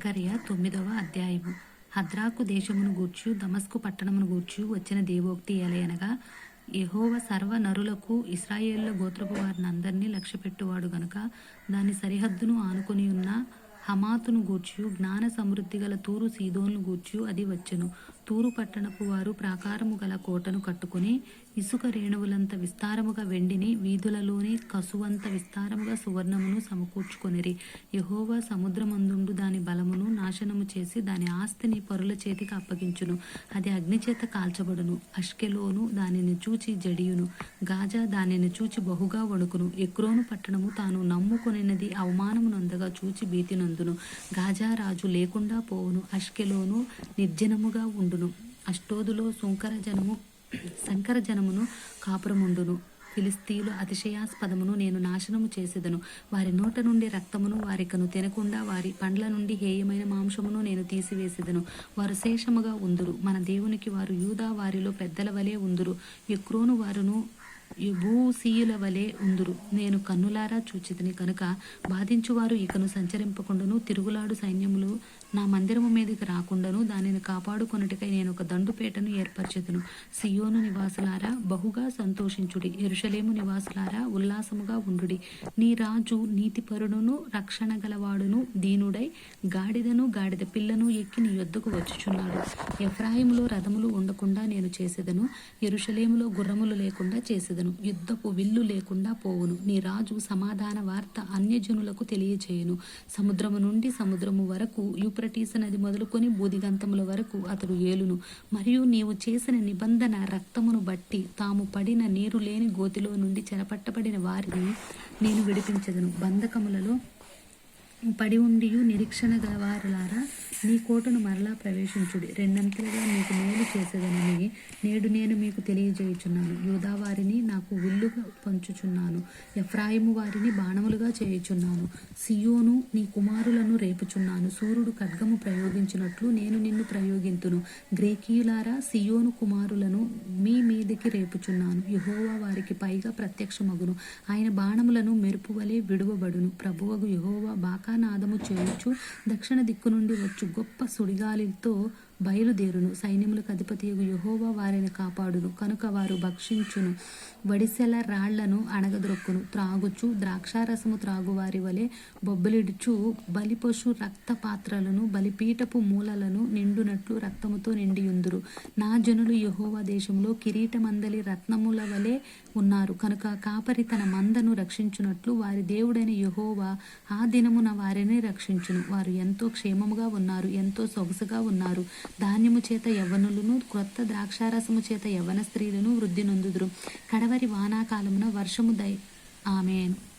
జకర్య తొమ్మిదవ అధ్యాయము. హద్రాకు దేశమును గూర్చు దమస్కు పట్టణమును గూర్చు వచ్చిన దేవోక్తి ఎలయనగా యహోవ సర్వ నరులకు ఇస్రాయేళ్ళ గోత్రపు వారిని అందరినీ లక్ష్యపెట్టువాడు గనుక దాని సరిహద్దును ఆనుకొని ఉన్న హమాతును గూర్చు జ్ఞాన సమృద్ధి గల తూరు సీదోన్ను గూర్చు అది వచ్చెను. తూరు పట్టణపు వారు ప్రాకారము గల కోటను కట్టుకుని ఇసుక రేణువులంత విస్తారముగా వెండిని వీధులలోని కసువంత విస్తారముగా సువర్ణమును సమకూర్చుకొనిరి. యహోవా సముద్రమందుండు దాని నాశనము చేసి దాని ఆస్తిని పరుల చేతికి అప్పగించును. అది అగ్నిచేత కాల్చబడును. అష్కెలోను దానిని చూచి జడియును. గాజా దానిని చూచి బహుగా వణుకును. ఎక్రోను పట్టణము తాను నమ్ముకొనినది అవమానమునందగా చూచి భీతినందును గాజా రాజు లేకుండా పోవును. అష్కెలోను నిర్జనముగా ఉండును. అష్టోదులో సుంకర జనము శంకర జనమును కాపురముండును. ఫిలిస్తీయులు అతిశయాస్పదమును నేను నాశనము చేసేదను. వారి నోట నుండి రక్తమును వారికను తినకుండా వారి పండ్ల నుండి హేయమైన మాంసమును నేను తీసివేసేదను. వారు శేషముగా ఉందురు. మన దేవునికి వారు యూదా వారిలో పెద్దల వలె ఉందురు. ఎక్రోను వారును భూసీయుల వలె ఉందురు. నేను కన్నులారా చూచితిని కనుక బాధించువారు ఇకను సంచరింపకుండాను. తిరుగులాడు సైన్యములు నా మందిరము మీదకి రాకుండాను దానిని కాపాడుకొనుటకై నేను ఒక దండుపేటను ఏర్పరచెదను. సియోను నివాసులారా బహుగా సంతోషించుడి. ఎరుషలేము నివాసులారా ఉల్లాసముగా ఉండుడి. నీ రాజు నీతిపరుడును రక్షణ గలవాడును దీనుడై గాడిదను గాడిద పిల్లను ఎక్కి నీ యొద్దకు వచ్చుచున్నాడు. ఎఫ్రాయిములో రథములు ఉండకుండా నేను చేసేదను. ఎరుషలేములో గుర్రములు లేకుండా చేసేదను. యుద్ధపు విల్లు లేకుండా పోవును. నీ రాజు సమాధాన వార్త అన్యజనులకు తెలియచేయును. సముద్రము నుండి సముద్రము వరకు యూప్రటీస్ నది మొదలుకొని బూదిగంతముల వరకు అతడు ఏలును. మరియు నీవు చేసిన నిబంధన రక్తమును బట్టి తాము పడిన నీరు లేని గోతిలో నుండి చెరపట్టబడిన వారిని నేను విడిపించదను. బంధకములలో పడి ఉండియు నిరీక్షణ గలవారులారా నీ కోటను మరలా ప్రవేశించుడి. రెండంతలుగా మీకు మేలు చేసేదనని నేడు నేను మీకు తెలియజేయుచున్నాను. యూదా వారిని నాకు విల్లుగా పంచుచున్నాను. ఎఫ్రాయిము వారిని బాణములుగా చేయుచున్నాను. సియోను నీ కుమారులను రేపుచున్నాను. సూర్యుడు ఖడ్గము ప్రయోగించినట్లు నేను నిన్ను ప్రయోగింతును. గ్రేకీయులారా సియోను కుమారులను మీ మీదికి రేపుచున్నాను. యహోవా వారికి పైగా ప్రత్యక్షమగును. ఆయన బాణములను మెరుపు వలె విడువబడును. ప్రభువగు యహోవా బాకానాదము చేయొచ్చు దక్షిణ దిక్కు నుండి వచ్చు గొప్ప సుడిగాలితో బయలుదేరును. సైన్యములకు అధిపతి యహోవా వారిని కాపాడును. కనుక వారు భక్షించును. వడిసెల రాళ్ళను అణగద్రొక్కును. త్రాగుచు ద్రాక్షారసము త్రాగు వారి వలె బొబ్బలిడుచు బలిపశు రక్త పాత్రలను బలిపీఠపు మూలలను నిండునట్లు రక్తముతో నిండియుందురు. నా జనులు యహోవా దేశంలో కిరీటమందలి రత్నముల వలె ఉన్నారు. కనుక కాపరి తన మందను రక్షించున్నట్లు వారి దేవుడైన యహోవా ఆ దినమున వారిని రక్షించును. వారు ఎంతో క్షేమముగా ఉన్నారు. ఎంతో సొగసుగా ఉన్నారు. ధాన్యము చేత యవ్వనులను క్రొత్త ద్రాక్షారసము చేత యవ్వన స్త్రీలను వృద్ధి నొందుదురు. కడవరి వానాకాలమున వర్షము దై ఆమెను.